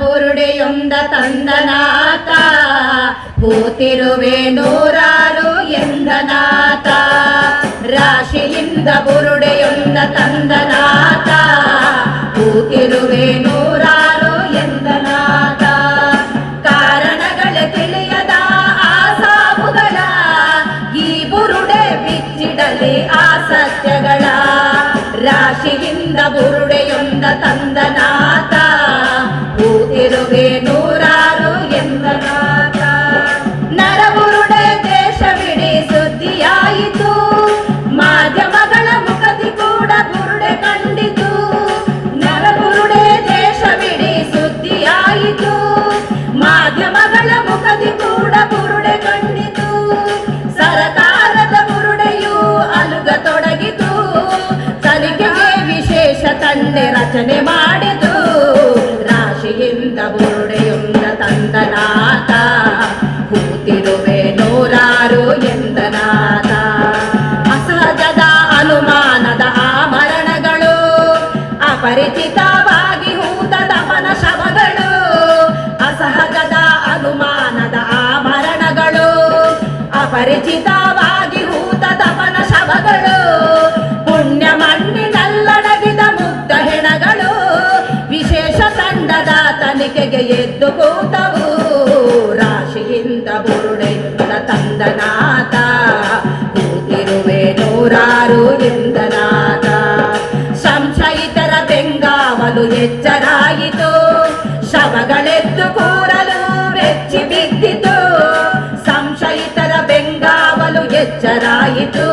ಬುರುಡೆಯೊಂದ ತಂದನಾಥ ಕೂತಿರುವೆ ನೂರಾರು ಎಂದನಾಥ ರಾಶಿಯಿಂದ ಬುರುಡೆಯೊಂದ ತಂದನಾಥ ಕೂತಿರುವೆ ನೂರಾರು ಎಂದನಾಥ cinema. ತಂದನಾಥ ಕೂತಿರುವೆ ನೂರಾರು ಎಂದನಾಥ ಸಂಶಯಿತರ ಬೆಂಗಾವಲು ಎಚ್ಚರಾಯಿತು. ಶವಗಳೆದ್ದು ಕೂರಲು ಬೆಚ್ಚಿ ಬಿದ್ದಿತು. ಸಂಶಯಿತರ ಬೆಂಗಾವಲು ಎಚ್ಚರಾಯಿತು.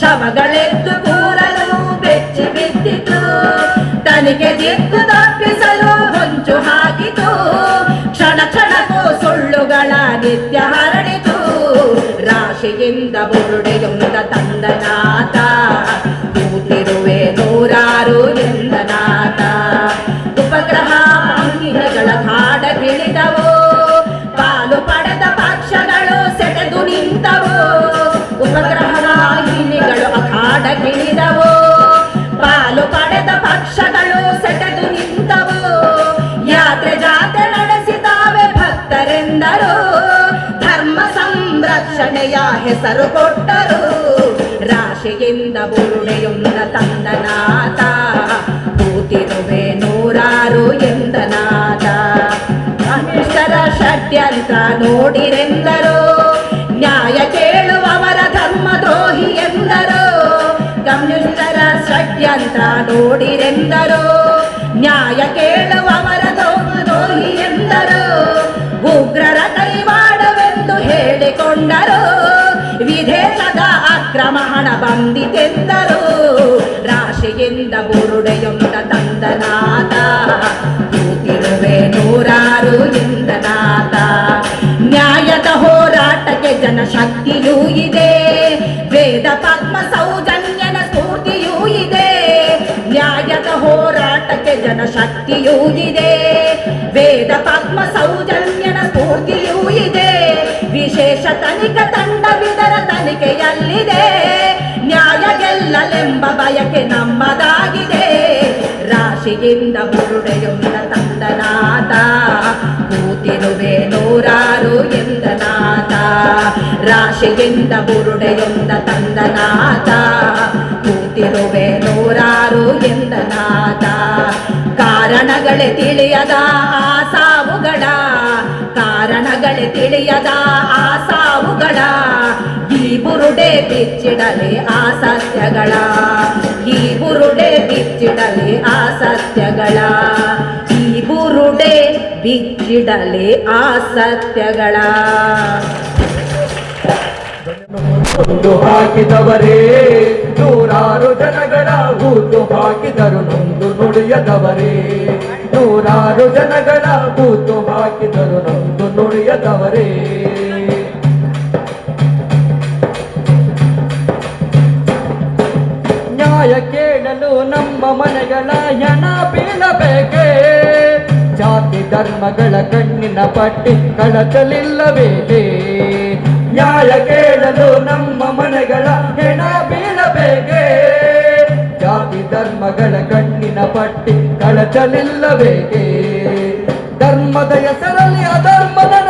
ಶವಗಳೆದ್ದು ಕೂರಲು ಬೆಚ್ಚಿ ಬಿದ್ದಿತು. ತನಿಖೆ ದಿಕ್ಕು ರಾಶಿಯಿಂದ ಬುರುಡೆಯೊಂದ ತಂದನಾಥ ಕೂತಿರುವೆ ನೂರಾರು ಎಂದನಾಥ ಹೆಸರು ಕೊಟ್ಟರು. ರಾಶಿಯಿಂದ ಬುರುಡೆಯೊಂದ ತಂದನಾಥ ಕೂತಿರುವೆ ನೂರಾರು ಎಂದನಾಥ ಅನಿಷ್ಟರ ಷಡ್ಯಂತ್ರ ನೋಡಿರೆಂದರು. ನ್ಯಾಯ ಕೇಳುವವರ ಧರ್ಮ ದ್ರೋಹಿ ಎಂದರು. ಕಮ್ಯುನಿಸ್ಟರ ಷಡ್ಯಂತ್ರ ನೋಡಿರೆಂದರು. ನ್ಯಾಯ ಕೇಳುವವರ ಧರ್ಮ ದ್ರೋಹಿ ಎಂದರು. ಉಗ್ರರ ಕೈವಾಡವೆಂದು ಹೇಳಿಕೊಂಡರು. ಅಕ್ರಮ ಹಣ ಬಂದಿತೆಂದರು ರಾಶಿಯಿಂದ ಬುರುಡೆಯೊಂದ ತಂದನಾದ. ಕೂತಿರುವೆ ನೂರಾರು ಎಂದನಾದ ನ್ಯಾಯದ ಹೋರಾಟಕ್ಕೆ ಜನಶಕ್ತಿಯೂ ಇದೆ. ವೇದ ಪದ್ಮ ಸೌಜನ್ಯನ ಸ್ಫೂರ್ತಿಯೂ ಇದೆ. ನ್ಯಾಯದ ಹೋರಾಟಕ್ಕೆ ಜನಶಕ್ತಿಯೂ ಇದೆ. ವಿಶೇಷ ತನಿಖಾ ತಂಡವಿದರ ತನಿಖೆಯಲ್ಲಿದೆ. ನ್ಯಾಯ ಗೆಲ್ಲಲೆಂಬ ಬಯಕೆ ನಮ್ಮದಾಗಿದೆ. ರಾಶಿಯಿಂದ ಬುರುಡೆಯೊಂದ ತಂದನಾಥ ಕೂತಿರುವೆ ನೂರಾರು ಎಂದನಾಥ ರಾಶಿಯಿಂದ ಬುರುಡೆಯೊಂದ ತಂದನಾಥ ಕೂತಿರುವೆ ನೂರಾರು ಎಂದನಾಥ ಕಾರಣಗಳೇ ತಿಳಿಯದ ಆಸಾ ತಿಳಿಯದ ಆ ಸಾವುಗಳ ಈ ಬುರುಡೆ ಬಿಚ್ಚಿಡಲಿ ಆ ಸತ್ಯಗಳ ಈ ಬುರುಡೆ ಬಿಚ್ಚಿಡಲಿ ಆ ಸತ್ಯಗಳ ಈ ಬುರುಡೆ ಬಿಚ್ಚಿಡಲಿ ಆ ಸತ್ಯಗಳ ಹಾಕಿದವರೇ, ನೂರಾರು ಜನಗಳ ಕೂತು ಹಾಕಿದರು ನೊಂದು ನುಡಿಯದವರೇ. ನೂರಾರು ಜನಗಳ ಕೂತು ಹಾಕಿದರು ನೊಂದು ನ್ಯಾಯ ಕೇಳಲು ನಮ್ಮ ಮನೆಗಳ ಹೆಣ ಬೀಳಬೇಕೇ. ಜಾತಿ ಧರ್ಮಗಳ ಕಣ್ಣಿನ ಪಟ್ಟಿ ಕಳತಲಿಲ್ಲಬೇಕೇ ನ್ಯಾಯ ಕೇಳಲು ನಮ್ಮ ಮನೆಗಳ ಹೆಣ ಬೀಳಬೇಕೇ. ಜಾತಿ ಧರ್ಮಗಳ ಕಣ್ಣಿನ ಪಟ್ಟಿ ಕಳಚಲಿಲ್ಲಬೇಕೇ ಧರ್ಮದ ಹೆಸರಲ್ಲಿ ಅಧರ್ಮದ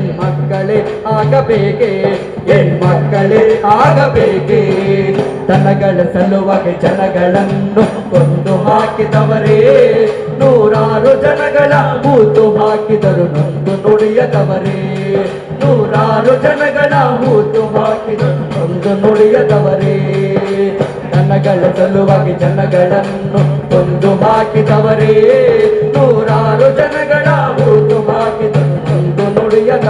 ಹೆಣ್ಮಕ್ಕಳೇ ಆಗಬೇಕೆ? ಹೆಣ್ಮಕ್ಕಳೇ ಆಗಬೇಕೆ? ತನಗಳ ಸಲುವಾಗಿ ಜನಗಳನ್ನು ಕೊಂದು ಹಾಕಿದವರೇ? ನೂರಾರು ಜನಗಳ ಮೂತು ಹಾಕಿದರು ನೊಂದು ನುಡಿಯದವರೇ? ನೂರಾರು ಜನಗಳ ಮೂತು ಹಾಕಿದರು ನೊಂದು ನುಡಿಯದವರೇ? ತನಗಳ ಸಲುವಾಗಿ ಜನಗಳನ್ನು ಕೊಂದು ಹಾಕಿದವರೇ? ನೂರಾರು ಜನಗಳ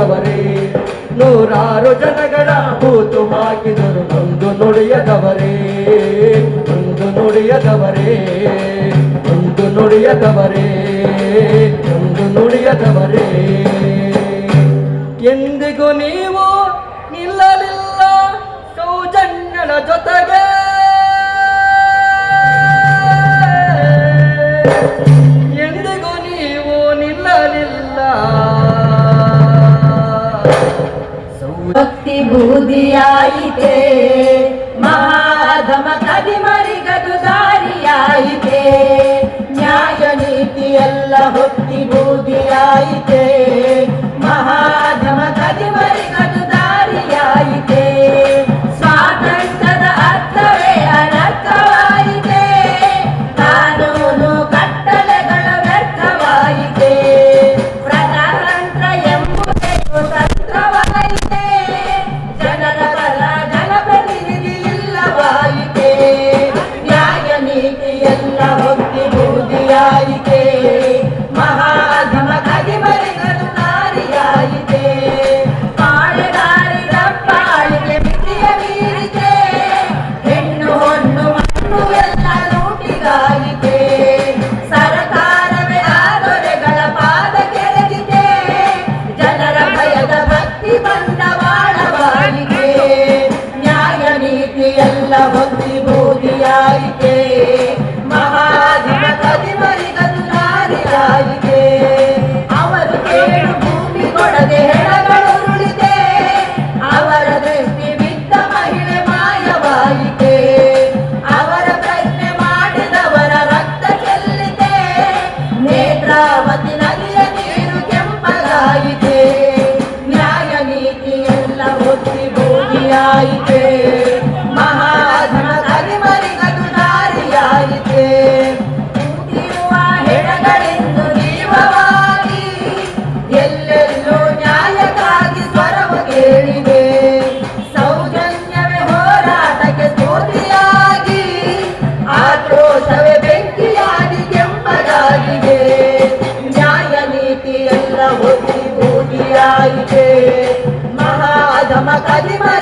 ನುಡಿಯದವರೇ ನೂರಾರು ಜನಗಳ ಕೂತು ಹಾಕಿದರು ಒಂದು ನುಡಿಯದವರೇ ಒಂದು ನುಡಿಯದವರೇ ಒಂದು ನುಡಿಯದವರೇ ಒಂದು ನುಡಿಯದವರೇ. ಎಂದಿಗೂ ನೀವು ನಿಲ್ಲಲಿಲ್ಲ ಸೌಜನ್ಯನ ಜೊತೆಗೆ. বুদিয়াইতে Adama Kadima